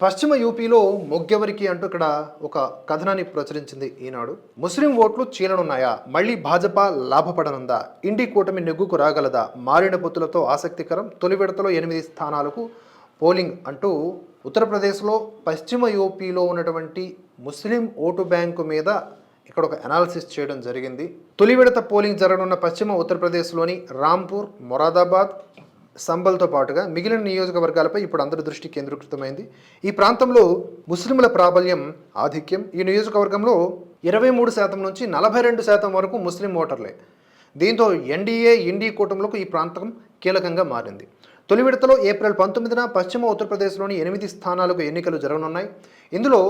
పశ్చిమ యూపీలో మొగ్గెవరికి అంటూ ఇక్కడ ఒక కథనాన్ని ప్రచురించింది ఈనాడు. ముస్లిం ఓట్లు చీలనున్నాయా? మళ్ళీ భాజపా లాభపడనుందా? ఇండి కూటమి నెగ్గుకు రాగలదా? మారిన పొత్తులతో ఆసక్తికరం. తొలి విడతలో ఎనిమిది స్థానాలకు పోలింగ్ అంటూ ఉత్తరప్రదేశ్లో పశ్చిమ యూపీలో ఉన్నటువంటి ముస్లిం ఓటు బ్యాంకు మీద ఇక్కడ ఒక అనాలిసిస్ చేయడం జరిగింది. తొలి విడత పోలింగ్ జరగనున్న పశ్చిమ ఉత్తరప్రదేశ్లోని రాంపూర్ మొరాదాబాద్ సంబల్తో పాటుగా మిగిలిన నియోజకవర్గాలపై ఇప్పుడు అందరి దృష్టి కేంద్రీకృతమైంది. ఈ ప్రాంతంలో ముస్లింల ప్రాబల్యం ఆధిక్యం. ఈ నియోజకవర్గంలో ఇరవై మూడు శాతం నుంచి నలభై రెండు శాతం వరకు ముస్లిం ఓటర్లే. దీంతో ఎన్డీఏ ఇండి కూటములకు ఈ ప్రాంతం కీలకంగా మారింది. తొలి విడతలో ఏప్రిల్ పంతొమ్మిదిన పశ్చిమ ఉత్తరప్రదేశ్లోని ఎనిమిది స్థానాలకు ఎన్నికలు జరగనున్నాయి. ఇందులో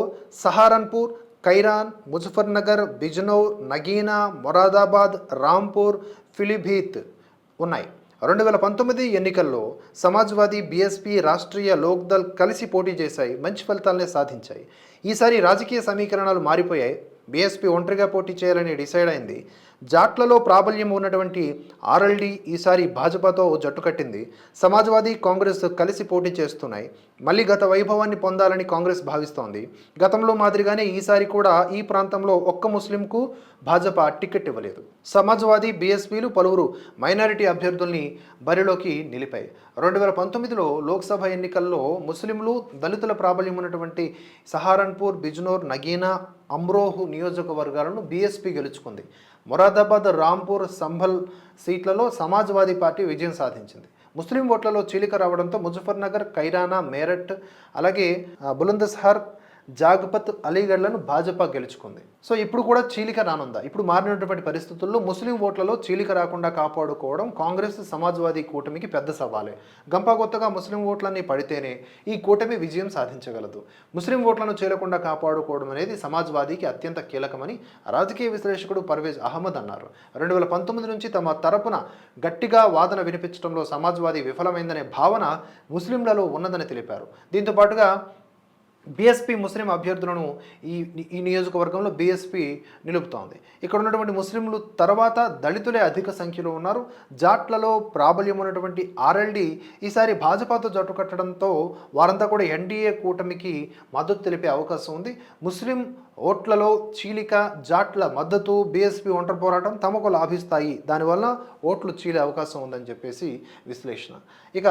సహారన్పూర్ కైరాన్ ముజఫర్నగర్ బిజ్నౌర్ నగీనా మొరాదాబాద్ రాంపూర్ ఫిలిభీత్ ఉన్నాయి. రెండు వేల పంతొమ్మిది ఎన్నికల్లో సమాజ్వాదీ బీఎస్పీ రాష్ట్రీయ లోక్దల్ కలిసి పోటీ చేశాయి. మంచి ఫలితాలనే సాధించాయి. ఈసారి రాజకీయ సమీకరణాలు మారిపోయాయి. బీఎస్పీ ఒంటరిగా పోటీ చేయాలని డిసైడ్ అయింది. జాట్లలో ప్రాబల్యం ఉన్నటువంటి ఆర్ఎల్డీ ఈసారి భాజపాతో జట్టు కట్టింది. సమాజ్వాదీ కాంగ్రెస్ కలిసి పోటీ చేస్తున్నాయి. మళ్ళీ గత వైభవాన్ని పొందాలని కాంగ్రెస్ భావిస్తోంది. గతంలో మాదిరిగానే ఈసారి కూడా ఈ ప్రాంతంలో ఒక్క ముస్లింకు భాజపా టికెట్ ఇవ్వలేదు. సమాజ్వాదీ బీఎస్పీలు పలువురు మైనారిటీ అభ్యర్థుల్ని బరిలోకి నిలిపాయి. రెండు వేల పంతొమ్మిదిలో లోక్సభ ఎన్నికల్లో ముస్లింలు దళితుల ప్రాబల్యం ఉన్నటువంటి సహారన్పూర్ బిజ్నోర్ నగీనా అమ్రోహు నియోజకవర్గాలను బీఎస్పీ గెలుచుకుంది. మొరాదాబాద్ రాంపూర్ సంభల్ సీట్లలో సమాజ్వాదీ పార్టీ విజయం సాధించింది. ముస్లిం ఓట్లలో చీలిక రావడంతో ముజఫర్నగర్ కైరానా మేరట్ అలాగే బులందస్హార్ బులందస్హర్ జాగ్పత్ అలీగఢ్లను భాజపా గెలుచుకుంది. సో ఇప్పుడు కూడా చీలిక రానుందా? ఇప్పుడు మారినటువంటి పరిస్థితుల్లో ముస్లిం ఓట్లలో చీలిక రాకుండా కాపాడుకోవడం కాంగ్రెస్ సమాజ్వాదీ కూటమికి పెద్ద సవాలే. గంపగొత్తగా ముస్లిం ఓట్లన్నీ పడితేనే ఈ కూటమి విజయం సాధించగలదు. ముస్లిం ఓట్లను చేరకుండా కాపాడుకోవడం అనేది సమాజ్వాదీకి అత్యంత కీలకమని రాజకీయ విశ్లేషకుడు పర్వేజ్ అహ్మద్ అన్నారు. రెండు వేల పంతొమ్మిది నుంచి తమ తరపున గట్టిగా వాదన వినిపించడంలో సమాజ్వాదీ విఫలమైందనే భావన ముస్లింలలో ఉన్నదని తెలిపారు. దీంతో పాటుగా బీఎస్పీ ముస్లిం అభ్యర్థులను ఈ ఈ నియోజకవర్గంలో బీఎస్పీ నిలుపుతోంది. ఇక్కడ ఉన్నటువంటి ముస్లింలు తర్వాత దళితులే అధిక సంఖ్యలో ఉన్నారు. జాట్లలో ప్రాబల్యం ఉన్నటువంటి ఆర్ఎల్డి ఈసారి భాజపాతో జట్టు కట్టడంతో వారంతా కూడా ఎన్డీఏ కూటమికి మద్దతు తెలిపే అవకాశం ఉంది. ముస్లిం ఓట్లలో చీలిక జాట్ల మద్దతు బీఎస్పీ ఒంటరి పోరాటం తమకు లాభిస్తాయి. దానివల్ల ఓట్లు చీలే అవకాశం ఉందని చెప్పేసి విశ్లేషణ. ఇక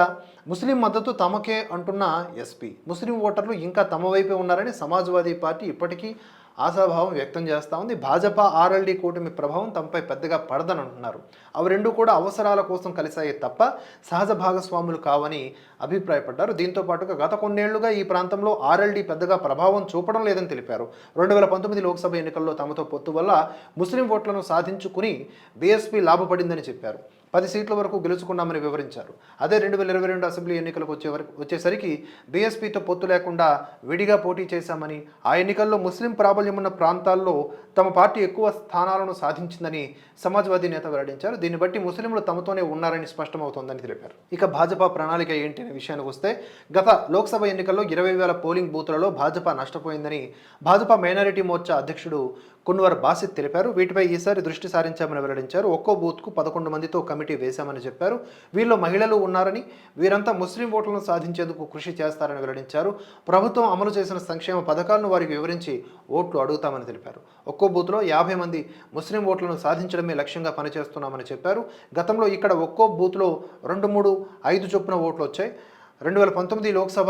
ముస్లిం మద్దతు తమకే అంటున్న ఎస్పీ ముస్లిం ఓటర్లు ఇంకా తమ వైపే ఉన్నారని సమాజ్వాదీ పార్టీ ఇప్పటికీ ఆశాభావం వ్యక్తం చేస్తూ ఉంది. భాజపా ఆర్ఎల్డీ కూటమి ప్రభావం తమపై పెద్దగా పడదని అంటున్నారు అవి రెండు కూడా అవసరాల కోసం కలిసాయే తప్ప సహజ భాగస్వాములు కావని అభిప్రాయపడ్డారు. దీంతో పాటుగా గత కొన్నేళ్ళుగా ఈ ప్రాంతంలో ఆర్ఎల్డీ పెద్దగా ప్రభావం చూపడం లేదని తెలిపారు. రెండు వేల పంతొమ్మిది లోక్సభ ఎన్నికల్లో తమతో పొత్తు వల్ల ముస్లిం ఓట్లను సాధించుకుని బీఎస్పీ లాభపడిందని చెప్పారు. పది సీట్ల వరకు గెలుచుకున్నామని వివరించారు. అదే రెండు వేల ఇరవై రెండు అసెంబ్లీ ఎన్నికలకు వచ్చే వరకు వచ్చేసరికి బీఎస్పీతో పొత్తు లేకుండా విడిగా పోటీ చేశామని ఆ ఎన్నికల్లో ముస్లిం ప్రాబల్యం ఉన్న ప్రాంతాల్లో తమ పార్టీ ఎక్కువ స్థానాలను సాధించిందని సమాజ్వాదీ నేత వెల్లడించారు. దీన్ని బట్టి ముస్లింలు తమతోనే ఉన్నారని స్పష్టమవుతోందని తెలిపారు. ఇక భాజపా ప్రణాళిక ఏంటి అనే విషయానికి వస్తే గత లోక్సభ ఎన్నికల్లో ఇరవై వేల పోలింగ్ బూత్లలో భాజపా నష్టపోయిందని భాజపా మైనారిటీ మోర్చా అధ్యక్షుడు కున్వర్ బాసిత్ తెలిపారు. వీటిపై ఈసారి దృష్టి సారించామని వెల్లడించారు. ఒక్కో బూత్కు పదకొండు మందితో కమిటీ వేశామని చెప్పారు. వీళ్ళు మహిళలు ఉన్నారని వీరంతా ముస్లిం ఓట్లను సాధించేందుకు కృషి చేస్తారని వెల్లడించారు. ప్రభుత్వం అమలు చేసిన సంక్షేమ పథకాలను వారికి వివరించి ఓట్లు అడుగుతామని తెలిపారు. ఒక్కో బూత్లో యాభై మంది ముస్లిం ఓట్లను సాధించడమే లక్ష్యంగా పనిచేస్తున్నామని చెప్పారు. గతంలో ఇక్కడ ఒక్కో బూత్లో రెండు మూడు ఐదు చొప్పున ఓట్లు వచ్చాయి. రెండు వేల పంతొమ్మిది లోక్సభ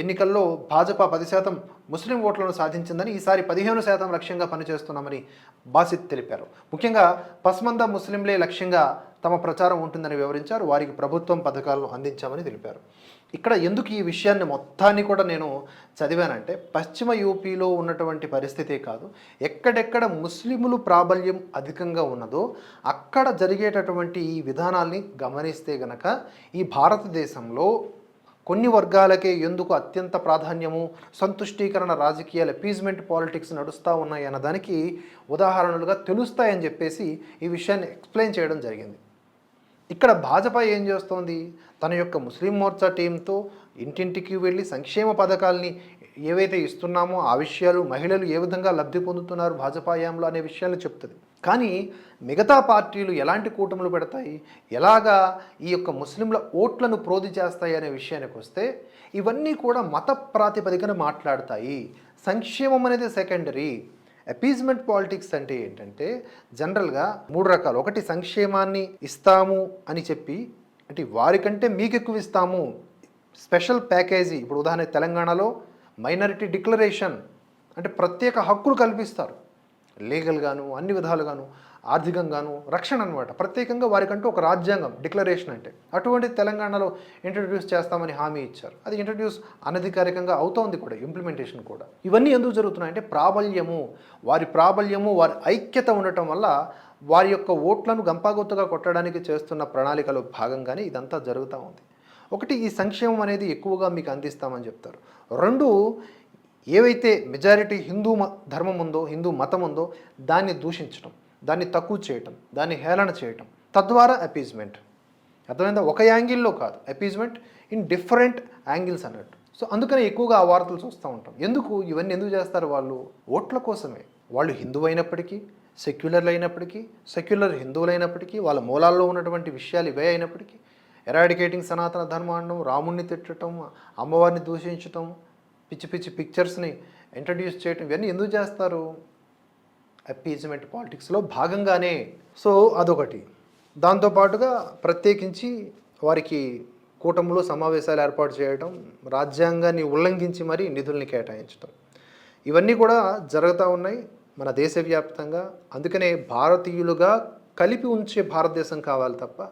ఎన్నికల్లో భాజపా పది శాతం ముస్లిం ఓట్లను సాధించిందని ఈసారి పదిహేను శాతం లక్ష్యంగా పనిచేస్తున్నామని బాసిత్ తెలిపారు. ముఖ్యంగా పస్మంద ముస్లింలే లక్ష్యంగా తమ ప్రచారం ఉంటుందని వివరించారు. వారికి ప్రభుత్వం పథకాలను అందించామని తెలిపారు. ఇక్కడ ఎందుకు ఈ విషయాన్ని మొత్తాన్ని కూడా నేను చదివానంటే పశ్చిమ యూపీలో ఉన్నటువంటి పరిస్థితే కాదు. ఎక్కడెక్కడ ముస్లిములు ప్రాబల్యం అధికంగా ఉన్నదో అక్కడ జరిగేటటువంటి ఈ విధానాల్ని గమనిస్తే గనక ఈ భారతదేశంలో కొన్ని వర్గాలకే ఎందుకు అత్యంత ప్రాధాన్యము? సంతుష్టీకరణ రాజకీయాలు అపీజ్మెంట్ పాలిటిక్స్ నడుస్తూ ఉన్నాయి అన్నదానికి ఉదాహరణలుగా తెలుస్తాయని చెప్పేసి ఈ విషయాన్ని ఎక్స్ప్లెయిన్ చేయడం జరిగింది. ఇక్కడ భాజపా ఏం చేస్తోంది? తన యొక్క ముస్లిం మోర్చా టీంతో ఇంటింటికి వెళ్ళి సంక్షేమ పథకాల్ని ఏవైతే ఇస్తున్నామో ఆ విషయాలు మహిళలు ఏ విధంగా లబ్ధి పొందుతున్నారు భాజపా హయాంలో అనే విషయాలు చెప్తుంది. కానీ మిగతా పార్టీలు ఎలాంటి కూటములు పెడతాయి? ఎలాగా ఈ యొక్క ముస్లింల ఓట్లను ప్రోధి చేస్తాయి అనే విషయానికి వస్తే ఇవన్నీ కూడా మత ప్రాతిపదికన మాట్లాడతాయి. సంక్షేమం అనేది సెకండరీ అపీజ్మెంట్ పాలిటిక్స్ అంటే ఏంటంటే జనరల్గా మూడు రకాలు. ఒకటి సంక్షేమాన్ని ఇస్తాము అని చెప్పి అంటే వారికంటే మీకు ఎక్కువ ఇస్తాము. స్పెషల్ ప్యాకేజీ ఇప్పుడు ఉదాహరణ తెలంగాణలో మైనారిటీ డిక్లరేషన్ అంటే ప్రత్యేక హక్కులు కల్పిస్తారు. లీగల్గాను అన్ని విధాలుగాను ఆర్థికంగాను రక్షణ అనమాట ప్రత్యేకంగా వారికంటూ ఒక రాజ్యాంగం డిక్లరేషన్ అంటే. అటువంటి తెలంగాణలో ఇంట్రడ్యూస్ చేస్తామని హామీ ఇచ్చారు. అది ఇంట్రడ్యూస్ అనధికారికంగా అవుతోంది కూడా ఇంప్లిమెంటేషన్ కూడా. ఇవన్నీ ఎందుకు జరుగుతున్నాయంటే ప్రాబల్యము. వారి ప్రాబల్యము వారి ఐక్యత ఉండటం వల్ల వారి యొక్క ఓట్లను గంపాగొత్తుగా కొట్టడానికి చేస్తున్న ప్రణాళికలో భాగంగానే ఇదంతా జరుగుతూ ఉంది. ఒకటి ఈ సంక్షేమం అనేది ఎక్కువగా మీకు అందిస్తామని చెప్తారు. రెండు ఏవైతే మెజారిటీ హిందూ మ- ధర్మం ఉందో హిందూ మతం ఉందో దాన్ని దూషించడం దాన్ని తక్కువ చేయటం దాన్ని హేళన చేయటం తద్వారా అపీజ్మెంట్. అర్థమైందా? ఒక యాంగిల్లో కాదు. అపీజ్మెంట్ ఇన్ డిఫరెంట్ యాంగిల్స్ అన్నట్టు. సో అందుకనే ఎక్కువగా ఆ వార్తలు చూస్తూ ఉంటాం. ఎందుకు? ఇవన్నీ ఎందుకు చేస్తారు వాళ్ళు? ఓట్ల కోసమే. వాళ్ళు హిందువు అయినప్పటికీ సెక్యులర్లు అయినప్పటికీ సెక్యులర్ హిందువులైనప్పటికీ వాళ్ళ మూలాల్లో ఉన్నటువంటి విషయాలు ఇవే అయినప్పటికీ ఎరాడికేటింగ్ సనాతన ధర్మాండం రాముణ్ణి తిట్టడం అమ్మవారిని దూషించటం పిచ్చి పిచ్చి పిక్చర్స్ని ఇంట్రడ్యూస్ చేయటం ఇవన్నీ ఎందుకు చేస్తారు? అప్పీజ్మెంట్ పాలిటిక్స్లో భాగంగానే. సో అదొకటి. దాంతోపాటుగా ప్రత్యేకించి వారికి కూటమిలో సమావేశాలు ఏర్పాటు చేయడం రాజ్యాంగాన్ని ఉల్లంఘించి మరీ నిధుల్ని కేటాయించడం ఇవన్నీ కూడా జరుగుతూ ఉన్నాయి మన దేశవ్యాప్తంగా. అందుకనే భారతీయులుగా కలిపి ఉంచే భారతదేశం కావాలి తప్ప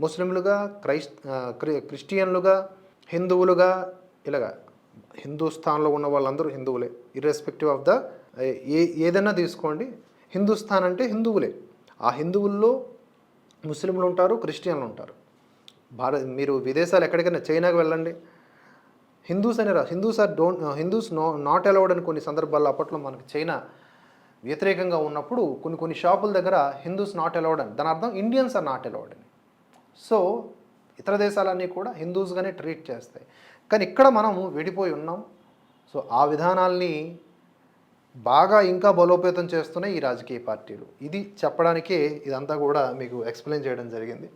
ముస్లింలుగా క్రైస్ క్రి- క్రిస్టియన్లుగా హిందువులుగా ఇలాగా హిందూస్థాన్లో ఉన్న వాళ్ళందరూ హిందువులే. ఇర్రెస్పెక్టివ్ ఆఫ్ ద ఏ ఏదైనా తీసుకోండి. హిందుస్థాన్ అంటే హిందువులే. ఆ హిందువుల్లో ముస్లింలు ఉంటారు క్రిస్టియన్లు ఉంటారు. భారత్ మీరు విదేశాలు ఎక్కడికైనా చైనాకి వెళ్ళండి. హిందూస్ అనే Hindus are don't Hindus no not allowed అని కొన్ని సందర్భాల్లో అప్పట్లో మనకి చైనా వ్యతిరేకంగా ఉన్నప్పుడు కొన్ని కొన్ని షాపుల దగ్గర హిందూస్ నాట్ అలౌడ్ అని దాని అర్థం ఇండియన్స్ ఆర్ నాట్ అలౌడ్ అని. సో ఇతర దేశాలన్నీ కూడా హిందూస్గానే ట్రీట్ చేస్తాయి. కానీ ఇక్కడ మనం విడిపోయి ఉన్నాం. సో ఆ విధానాల్ని బాగా ఇంకా బలోపేతం చేస్తున్నాయి ఈ రాజకీయ పార్టీలు. ఇది చెప్పడానికే ఇదంతా కూడా మీకు ఎక్స్ప్లెయిన్ చేయడం జరిగింది.